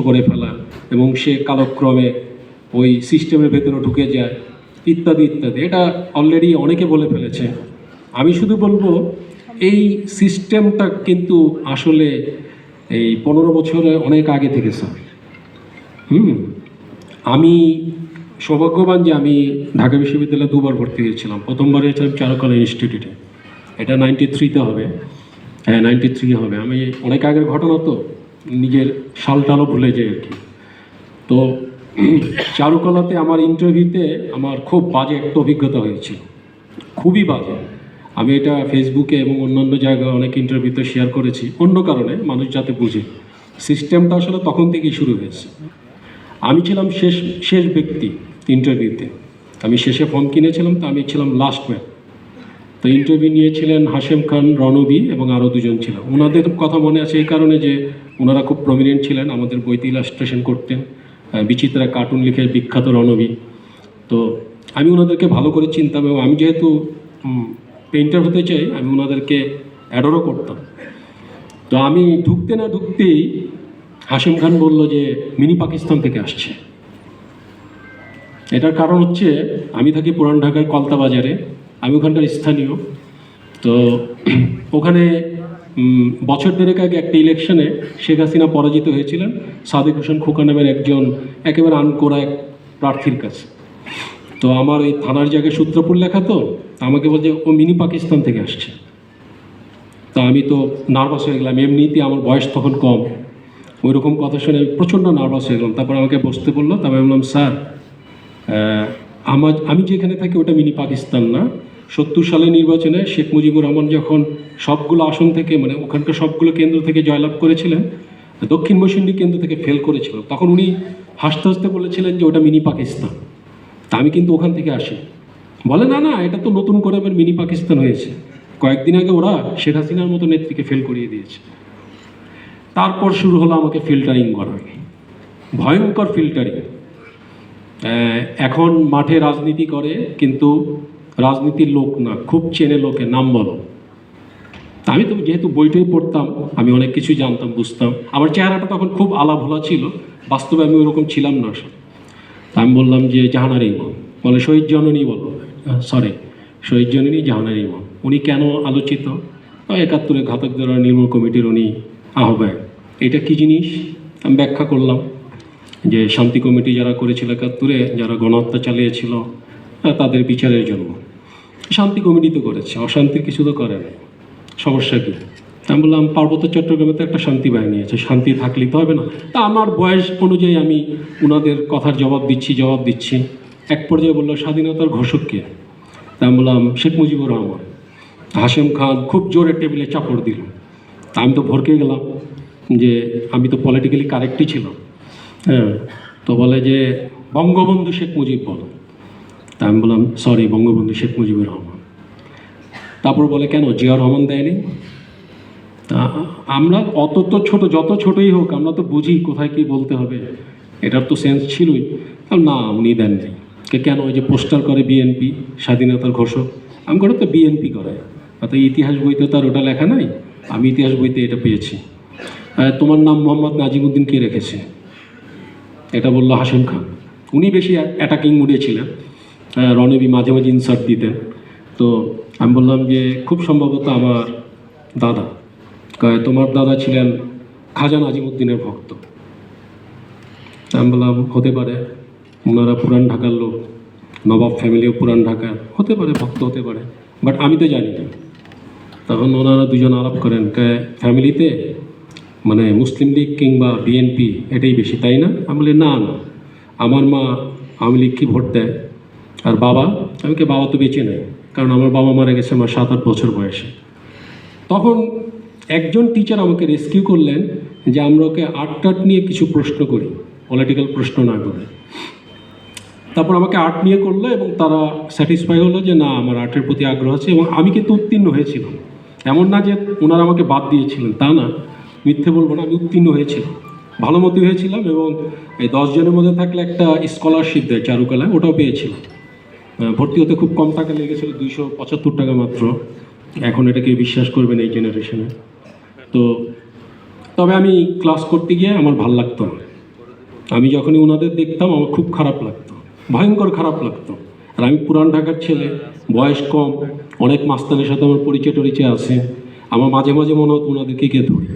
করে ফেলা এবং সে কালক্রমে ওই সিস্টেমের ভেতরে ঢুকে যায়, ইত্যাদি ইত্যাদি। এটা অলরেডি অনেকে বলে ফেলেছে। আমি শুধু বলব, এই সিস্টেমটা কিন্তু আসলে এই পনেরো বছরে অনেক আগে থেকে স্যার। হুম? আমি সৌভাগ্যবান যে আমি ঢাকা বিশ্ববিদ্যালয়ে দুবার ভর্তি হয়েছিলাম। প্রথমবার হয়েছিলাম চারুকলা ইনস্টিটিউটে। এটা নাইনটি থ্রিতে হবে। হ্যাঁ নাইনটি থ্রি হবে। আমি অনেক আগের ঘটনা তো। নিজের সাল টালও ভুলে যাই আর কি। তো চারুকলাতে আমার ইন্টারভিউতে আমার খুব বাজে একটা অভিজ্ঞতা হয়েছিল। খুবই বাজে। আমি এটা ফেসবুকে এবং অন্যান্য জায়গায় অনেক ইন্টারভিউতে শেয়ার করেছি। অন্য কারণে মানুষ যাতে বুঝে। সিস্টেমটা আসলে তখন থেকেই শুরু হয়েছে। আমি ছিলাম শেষ শেষ ব্যক্তি ইন্টারভিউতে আমি শেষে ফর্ম কিনেছিলাম, তো আমি ছিলাম লাস্ট ম্যান তো ইন্টারভিউ নিয়েছিলেন হাশেম খান, রণবী এবং আরও দুজন ছিল। ওনাদের কথা মনে আছে এই কারণে যে ওনারা খুব প্রমিনেন্ট ছিলেন আমাদের বইতে ইলাস্ট্রেশন করতেন বিচিত্রা কার্টুন লিখে বিখ্যাত রণবী। তো আমি ওনাদেরকে ভালো করে চিনতাম এবং আমি যেহেতু পেইন্টার হতে চাই, আমি ওনাদেরকে অ্যাডরও করতাম। তো আমি ঢুকতে না ঢুকতেই হাশেম খান বলল যে, মিনি পাকিস্তান থেকে আসছে। এটার কারণ হচ্ছে, আমি থাকি পুরান ঢাকার কলতা বাজারে আমি ওখানকার স্থানীয়। তো ওখানে বছর দেড়েক আগে একটা ইলেকশনে শেখ হাসিনা পরাজিত হয়েছিলেন, সাদেক হোসেন খোকা নামের একজন একেবারে আনকোরা এক প্রার্থীর কাছে। তো আমার ওই থানার জায়গায় সূত্রপুর লেখা তো, আমাকে বলছে, ও মিনি পাকিস্তান থেকে আসছে। তা আমি তো নার্ভাস হয়ে গেলাম, এমনিতে আমার বয়স তখন কম। ওই রকম কথা শুনে প্রচণ্ড নার্ভাস হয়ে গেলাম। তারপর আমাকে বসতে বলল, তারপর বললাম, স্যার আমার, আমি যেখানে থাকি ওটা মিনি পাকিস্তান না। সত্তর সালে নির্বাচনে শেখ মুজিবুর রহমান যখন সবগুলো আসন থেকে মানে ওখানকার সবগুলো কেন্দ্র থেকে জয়লাভ করেছিলেন, দক্ষিণ মৌসুমী কেন্দ্র থেকে ফেল করেছিল। তখন উনি হাসতে হাসতে বলেছিলেন যে ওটা মিনি পাকিস্তান। তা আমি কিন্তু ওখান থেকে আসি। বলে, না না, এটা তো নতুন করে আবার মিনি পাকিস্তান হয়েছে। কয়েকদিন আগে ওরা শেখ হাসিনার মতো নেত্রীকে ফেল করিয়ে দিয়েছে। তারপর শুরু হলো আমাকে ফিল্টারিং করা। ভয়ঙ্কর ফিল্টারিং এখন মাঠে রাজনীতি করে, কিন্তু রাজনীতির লোক না, খুব চেনে লোকে, নাম বলো। আমি তো যেহেতু বইটাই পড়তাম, আমি অনেক কিছু জানতাম, বুঝতাম। আমার চেহারাটা তখন খুব আলা ভোলা ছিল, বাস্তবে আমি ওরকম ছিলাম না। আসলে আমি বললাম যে জাহানার ইমাম বলে, শহীদ জননী বলো। সরি শহীদ জননী জাহানার ইমাম উনি কেন আলোচিত? একাত্তরে ঘাতক দ্বারা নির্মূল কমিটির উনি আহ্বায়ক। এটা কি জিনিস? আমি ব্যাখ্যা করলাম যে, শান্তি কমিটি যারা করেছিল একাত্তরে, যারা গণহত্যা চালিয়েছিল তাদের বিচারের জন্য। শান্তি কমিটি তো করেছে অশান্তির কিছু তো করে না সমস্যা কী? আমি বললাম, পার্বত্য চট্টগ্রামে তো একটা শান্তি বাহিনী আছে, শান্তি থাকলেই তো হবে না। তা আমার বয়স অনুযায়ী আমি ওনাদের কথার জবাব দিচ্ছি জবাব দিচ্ছি। এক পর্যায়ে বলল, স্বাধীনতার ঘোষক কে? তা আমি বললাম, শেখ মুজিবুর রহমান। হাশেম খান খুব জোরে টেবিলে চাপড় দিল। তা আমি তো ভরকে গেলাম যে আমি তো পলিটিক্যালি কারেক্টই ছিলাম। হ্যাঁ তো বলে যে, বঙ্গবন্ধু শেখ মুজিব বলো। তা আমি বললাম সরি বঙ্গবন্ধু শেখ মুজিবুর রহমান। তারপর বলে, কেন? জিয়া রহমান দেয়নি? তা আমরা অত তো ছোটো, যত ছোটোই হোক, আমরা তো বুঝি কোথায় কি বলতে হবে। এটার তো সেন্স ছিলই। না, উনি দেননি। কে, কেন? ওই যে পোস্টার করে বিএনপি, স্বাধীনতার ঘোষক। আমি করে তো বিএনপি করে। অর্থাৎ ইতিহাস বইতে তো আর ওটা লেখা নাই। আমি ইতিহাস বইতে এটা পেয়েছি। তোমার নাম মোহাম্মদ নাজিমুদ্দিন কে রেখেছে? এটা বলল হাসিম খান। উনি বেশি অ্যাটাকিং মুডে আহ, মাঝে মাঝে ইনসার্ট দিতেন। তো আমি বললাম যে খুব সম্ভবত আমার দাদা। তোমার দাদা ছিলেন খাজা নাজিমুদ্দিনের ভক্ত। আমি বললাম হতে পারে। ওনারা পুরান ঢাকার লোক। নবাব ফ্যামিলিও পুরান ঢাকার। হতে পারে ভক্ত হতে পারে। বাট আমি তো জানি না। তখন ওনারা দুজন আলাপ করেন ফ্যামিলিতে মানে মুসলিম লীগ কিংবা বিএনপি এটাই বেশি তাই না? আমি বলি না না। আমার মা আওয়ামী লীগকে ভোট দেয়। আর বাবা, আমি কি বাবা তো বেঁচে নেই? কারণ আমার বাবা মারা গেছে আমার সাত আট বছর বয়সে। তখন একজন টিচার আমাকে রেস্কিউ করলেন যে আমরা ওকে আর্ট নিয়ে কিছু প্রশ্ন করি পলিটিক্যাল প্রশ্ন না করে। তারপর আমাকে আর্ট নিয়ে করল এবং তারা স্যাটিসফাই হলো যে না, আমার আর্টের প্রতি আগ্রহ আছে এবং আমি কিন্তু উত্তীর্ণ হয়েছিলাম। এমন না যে ওনারা আমাকে বাদ দিয়েছিলেন, তা না। মিথ্যে বলব না, আমি উত্তীর্ণ হয়েছিলাম। ভালো মতো হয়েছিলাম এবং এই দশ জনের মধ্যে থাকলে একটা স্কলারশিপ দেয় চারুকলায়, ওটাও পেয়েছিলাম। ভর্তি হতে খুব কম টাকা লেগেছিল, দুইশো পঁচাত্তর টাকা মাত্র। এখন এটাকে বিশ্বাস করবেন এই জেনারেশনে তো তবে আমি ক্লাস করতে গিয়ে আমার ভালো লাগতো না। আমি যখনই ওনাদের দেখতাম, আমার খুব খারাপ লাগতো, ভয়ঙ্কর খারাপ লাগতো। আর আমি পুরান ঢাকার ছেলে, বয়স কম, অনেক মাস্তানের সাথে আমার পরিচয় টরিচয় আছে। আমার মাঝে মাঝে মনে হতো ওনাদেরকে কে ধরি